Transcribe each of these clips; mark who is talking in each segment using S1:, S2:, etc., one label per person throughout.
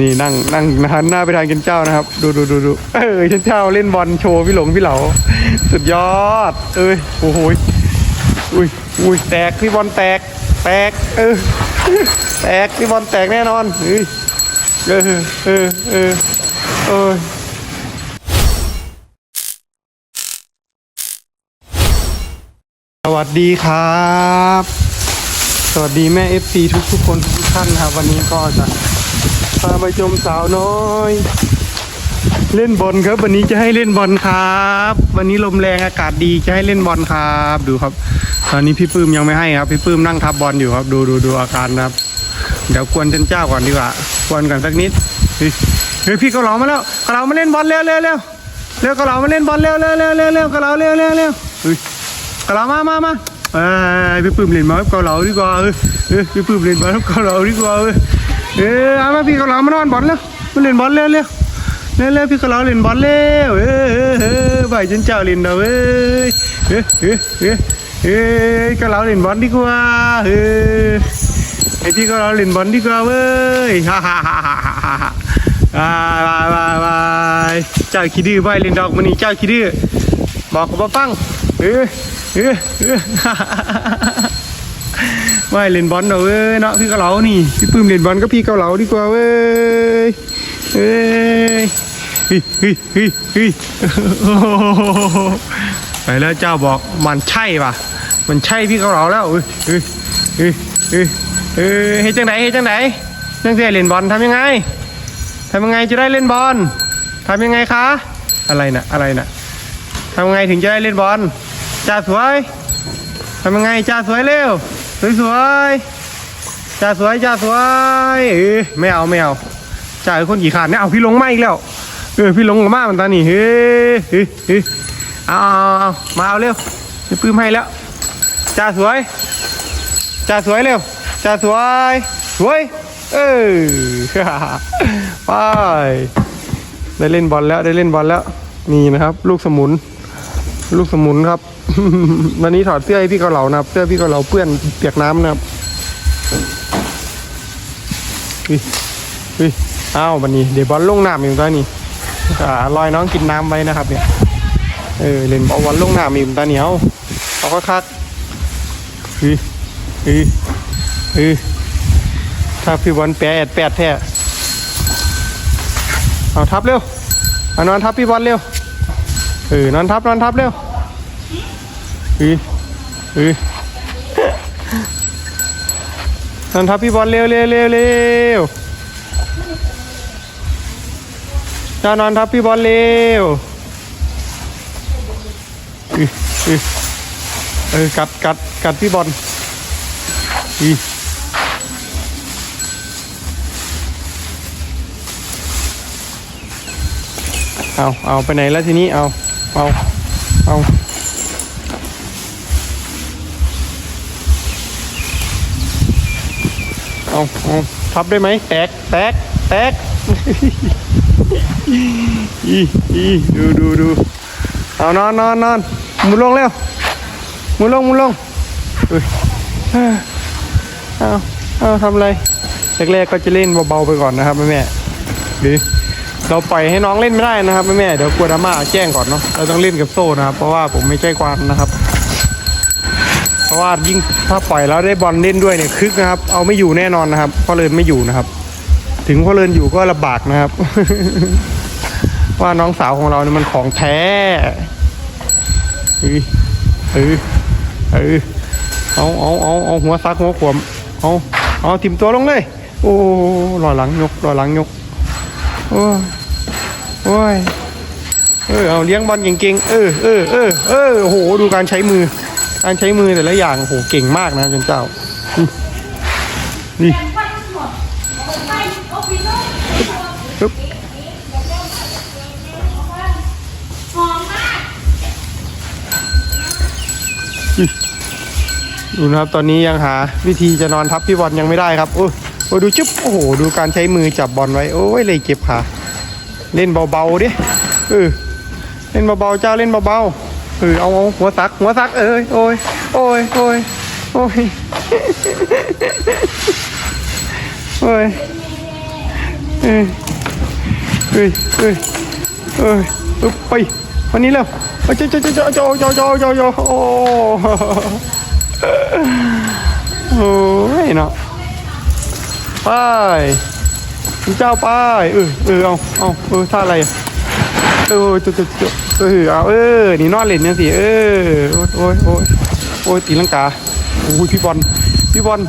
S1: นี่นั่งนั่งหันหน้าไปทางเจนเจ้านะครับ ดูดูดูดูเออเจนเจ้าเล่นบอลโชว์พี่หลงพี่เหลาสุดยอด เอ้ยโอ้โหอุ้ยอุ้ยแตกพี่บอลแตก แตก เออ แตกพี่บอลแตกแน่นอนเฮ้ยเออเออเออเออสวัสดีครับ สวัสดีแม่ FC ทุกทุกคนทุกท่านครับ วันนี้ก็จะ พามาชมสาวน้อย เล่นบอลครับ วันนี้จะให้เล่นบอลครับ วันนี้ลมแรงอากาศดีจะให้เล่นบอลครับ ดูครับ ตอนนี้พี่ปื้มยังไม่ให้ครับ พี่ปื้มนั่งทับบอลอยู่ครับ ดูดูดูอาการครับ เดี๋ยวกวนเจ้าเจ้าก่อนดีกว่ากวนกันสักนิดเฮ้ยเฮ้ยพี่เกาเหลามาแล้วเกาเหลามาเล่นบอลเร็วเร็วเร็วเร็วเกาเหลามาเล่นบอลเร็วเร็วเร็วเร็วเร็วเกาเหลาเร็วเร็วเร็วเฮ้ยเกาเหลามามามาเอ้ยพี่ปื้มเล่นบอลกับเกาเหลาดีกว่าเออพี่ปื้มเล่นบอลกับเกาเหลาดีกว่าเออ เออเอามาพี่กาเหลามานอนบอลแล้วมาเล่นบอลเร็วเร็วเร็วเร็วพี่กาเหลาเล่นบอลเร็วเออเออเออใบจนเจ้าเล่นเอาเอ้ยเออเออเออเออเกาเหลาเล่นบอลดีกว่าเออไอพี่ก็เราเล่นบอลดีกว่าเว้ยฮ่าฮ่าฮ่าฮ่าฮ่าฮ่าบายบายบายเจ้าขี้ดื้อไปเล่นดอกมันนี่เจ้าขี้ดื้อบอกกับมาฟังเออเออเออ ฮ่าฮ่าฮ่าฮ่าไม่เล่นบอลเด้อเว้ยเนาะพี่เกาเหลานี่พี่ปื้มเล่นบอลก็พี่เกาเหลาดีกว่าเว้ยเอ้ยเฮ้ยเฮ้ยเฮ้ยเฮ้ยโอ้โหไปแล้วเจ้าบอกมันใช่ป่ะ มันใช่พี่เกาเหลาแล้วเอ้ยเอ้ยเอ้ยเอ้ยเฮ้ยจังไหนเฮ้ยจังไหนจังเสียเล่นบอลทำยังไงทำยังไงจะได้เล่นบอลทำยังไงคะ อะไรนะอะไรนะทำยังไงถึงจะได้เล่นบอลจ่าสวยทำยังไงจ่าสวยเร็ว สวยสวยจ่าสวยจ่าสวยเออไม่เอาไม่เอาจ่าคนกี่ขาดเนี่ยเอาพี่ลงมาอีกแล้วเออพี่ลงมามือนตอนนี้เฮ้ยเฮ้ยเฮ้ยเอาเอาเอามาเอาเร็วจะปื้มให้แล้วจ่าสวยจ่าสวยเร็วจ่าสวยสวยเออไปได้เล่นบอลแล้วได้เล่นบอลแล้วนี่นะครับ ลูกสมุน ลูกสมุนครับ วันนี้ถอดเสื้อให้พี่เกาเหลานะครับ เสื้อพี่เกาเหลาเปื้อนเปียกน้ำนะครับเฮ้ยเฮ้ยอ้าววันนี้เดี๋ยวบอลลงน้ำอยู่ตอนนี้อ่าลอยน้องกินน้ำไว้นะครับ เนี่ย เออเล่นบอลวันลงน้ำอยู่ตอนนี้เอาเอาก็คักเฮ้ยเออเออถ้าพี่บอลแปดแปดแท้เอาทับเร็วเอานอนทับพี่บอลเร็วเออนอนทับนอนทับเร็ว เออเออนอนทับพี่บอลเร็วเร็วเร็วเร็วจะนอนทับพี่บอลเร็วออเออเออกัดกัดกัดพี่บอลอีเอาเอาไปไหนแล้วทีนี้เอาเอาเอา เอาเอาทับได้ไหมแตกแตกแตกอีอีดูดูดูเอานอนนอนนอนมุนลงเร็วมุนลงมุนลงเอาเอาทำอะไรแรกๆก็จะเล่นเบาๆไปก่อนนะครับแม่แม่ๆหรือเราปล่อยให้น้องเล่นไม่ได้นะครับแม่แม่เดี๋ยวกลัวดราม่าแจ้งก่อนเนาะเราต้องเล่นกับโซ่นะครับ เพราะว่าผมไม่ใช่กวานนะครับ เพราะว่ายิ่งถ้าปล่อยแล้วได้บอลเล่นด้วยเนี่ยคึกนะครับ เอาไม่อยู่แน่นอนนะครับเพราะเลินไม่อยู่นะครับ ถึงพ่อเลินอยู่ก็ลำบากนะครับ ว่าน้องสาวของเราเนี่ยมันของแท้เออเออเออเอาเอาเอาเอาหัวซักหัวขวมเอาเอาทิมตัวลงเลย โอ้รอหลังยกรอหลังยกโอ้ยโอ้ยเออเอาเลี้ยงบอลเก่งๆเออเออเออเออโหดูการใช้มือ การใช้มือแต่ละอย่างโอ้โหเก่งมากนะจันเจ้า นี่ปึ๊บดูนะครับตอนนี้ยังหาวิธีจะนอนทับพี่บอลยังไม่ได้ครับโอ้โอ้ยดูจุ๊บโอ้โหดูการใช้มือจับบอลไว้โอ้ยเลยเก็บขาเล่นเบาๆดิเออเล่นเบาๆเจ้าเล่นเบาๆ เออเอาเอาหัวซักหัวซักเอ้ยโอ้ยโอ้ยโอ้ยโอ้ยโอ้ยเอ้ยเอ้ยเอ้ยเอ้ยไปวันนี้เร็วเอาเจ้าเจ้าเจ้าเจ้าเจ้าเจ้าเจ้าเจ้าเจ้าโอ้โอ้ยเนาะไปเจ้าไปเออเออเอาเอาเออท่าอะไร อะเออจุดจุดจุดเออเอาเออนี่นอนเล่นเนี่ยสิเออโอ้ยโอ้ยโอ้ยตีลังกาโอ้ยพี่บอลพี่บอล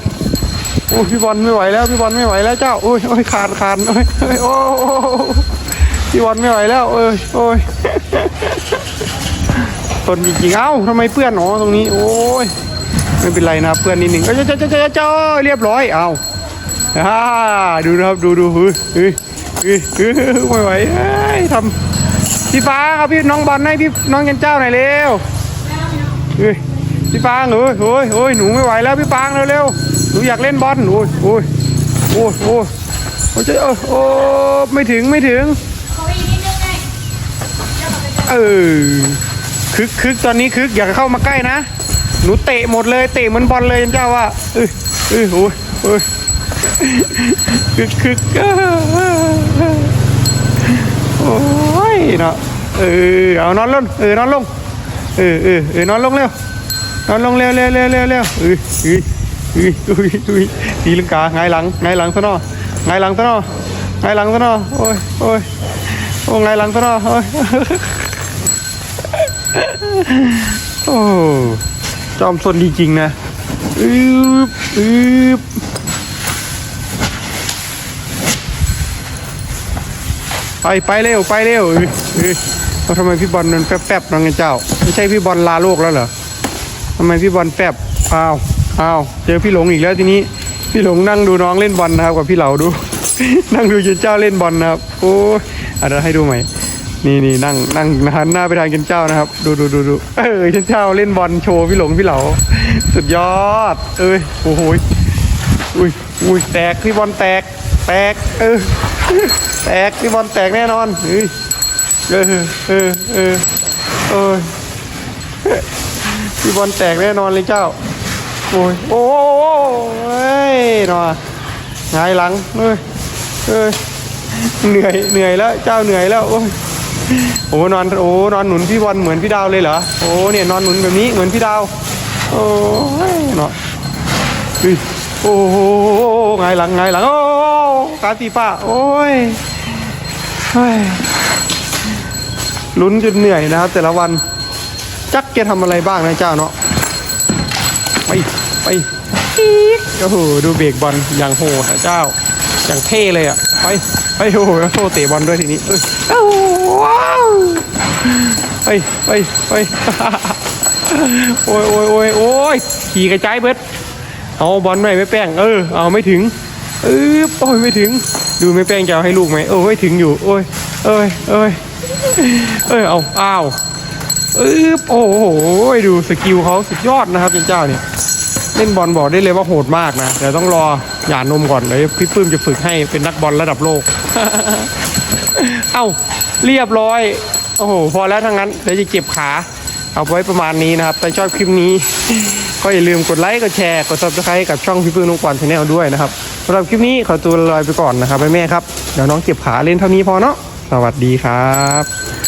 S1: โอ้ยพี่บอลไม่ไหวแล้วพี่บอลไม่ไหวแล้วเจ้าโอ้ยโอ้ยขาดขาดโอ้ยโอ้ยพี่บอลไม่ไหวแล้วเอ้ยโอ้ยตนจริงๆเอ้าทำไมเปื้อนหนอตรงนี้ โอ้ยไม่เป็นไรนะเปื้อนนิดหนึ่งเอ้ยเจ้าเจ้าเจ้าเจ้าเรียบร้อยเอาอ่าดูนะครับดูดูเฮ้ยเฮ้ยเฮ้ยไม่ไหว ยทำพี่ฟ้าครับพี่น้องบอลให้พี่น้องยันเจ้าหน่อยเร็วเฮ้ยพี่ฟางเอ้ยโอ้ยโอ้ยหนูไม่ไหวแล้วพี่ฟางเร็วๆหนูอยากเล่นบอลโอ้ยโอ้ยโอ้ยโอ้ยโอ้ยโอ้ไม่ถึงไม่ถึงเออคึกคึกตอนนี้คึกอยากเข้ามาใกล้นะ หนูเตะหมดเลยเตะเหมือนบอลเลยเจ้าว่าเออเออโอ้ยโอ้ยคึกคึก โอ้ยเนาะเออเอานอนลงเออนอนลงเออเออเออนอนลงเร็วนอนลงเร็วเร็วเร็วเร็วเร็วเออเออเออเออเออตีลังกาไงหลังไงหลังซะเนาะไงหลังซะเนาะไงหลังซะเนาะโอ้ยโอ้ยโอ้ไงหลังซะเนาะโอ้ยโอ้จอมสนจริงๆนะอึบอึบ ไปไปเร็วไปเร็วเอ้ยเอ้ยเอาทำไมพี่บอลมันแป๊บๆนังไงเจ้า ไม่ใช่พี่บอลลาโลกแล้วเหรอทำไมพี่บอลแป๊บอ้าวอ้าวเจอพี่หลงอีกแล้วทีนี้พี่หลงนั่งดูน้องเล่นบอลนะครับกับพี่เหลาดู นั่งดูเจนเจ้าเล่นบอลนะครับโอ้อะเดี๋ยให้ดูใหม่นี่นี่นั่งนั่งหันหน้าไปทางเจนเจ้านะครับ ดูดูดูดูเออเจนเจ้าเล่นบอลโชว์พี่หลงพี่เหลาสุดยอด เอ้ยโอ้โหอุ้ยอุ้ยแตกพี่บอลแตกแตกเออ แตกพี่บอลแตกแน่นอนเฮ้ยเออเออเออเออพี่บอลแตกแน่นอนเลยเจ้าโอ้ยโอ้ยหนอหงายหลังเอ้ยเอ้ยเหนื่อยเหนื่อยแล้วเจ้าเหนื่อยแล้วโอ้ยโอ้นอนโอ้นอนหนุนพี่บอลเหมือนพี่ดาวเลยเหรอโอ้เนี่ยนอนหนุนแบบนี้เหมือนพี่ดาวโอ้ยเนาะเฮ้ยโอ้โหหงายหลังหงายหลังโอ้ การตีฟ้า โอ้ยลุ้นจนเหนื่อยนะครับ แต่ละวัน จักแกทำอะไรบ้างนะเจ้าเนาะไปไปอีกโอ้โหดูเบรกบอลอย่างโหดนะเจ้า อย่างเท่เลยอะ ไปไปโอ้โหโเตะบอลด้วยทีนี้เอ้ยว้าวไปไปไปโอ้ยโอ้ยโอ้ยโอ้ยขี่กระจายเบิดเอาบอลหน่ไม่แป้งเออ เอาไม่ถึง เออโอ้ยไม่ถึง ดูไม่แป้งจะเอาให้ลูกไหมโอ้ยไม่ถึงอยู่ โอ้ยเอ้ยเอ้ยเอ้ยเอาอ้าวเออโอ้โหดูสกิลเขาสุดยอดนะครับเจ้าเนี่ยเล่นบอลบอกได้เลยว่าโหดมากนะเดี๋ยวต้องรอหย่านมก่อนเดี๋ยพี่ปื้มจะฝึกให้เป็นนักบอลระดับโลก เอ้าเรียบร้อย โอ้โห พอแล้วทั้งนั้นเดี๋ยวจะเก็บขา เอาไว้ประมาณนี้นะครับ แต่ชอบคลิปนี้ ก็อย่าลืมกดไลค์ กดแชร์ กด subscribe กับช่องพี่ปื้มนุกวันชาแนลด้วยนะครับ สำหรับคลิปนี้ขอตัวลอยไปก่อนนะครับแม่ๆครับ เดี๋ยวน้องเก็บขาเล่นเท่านี้พอเนาะ สวัสดีครับ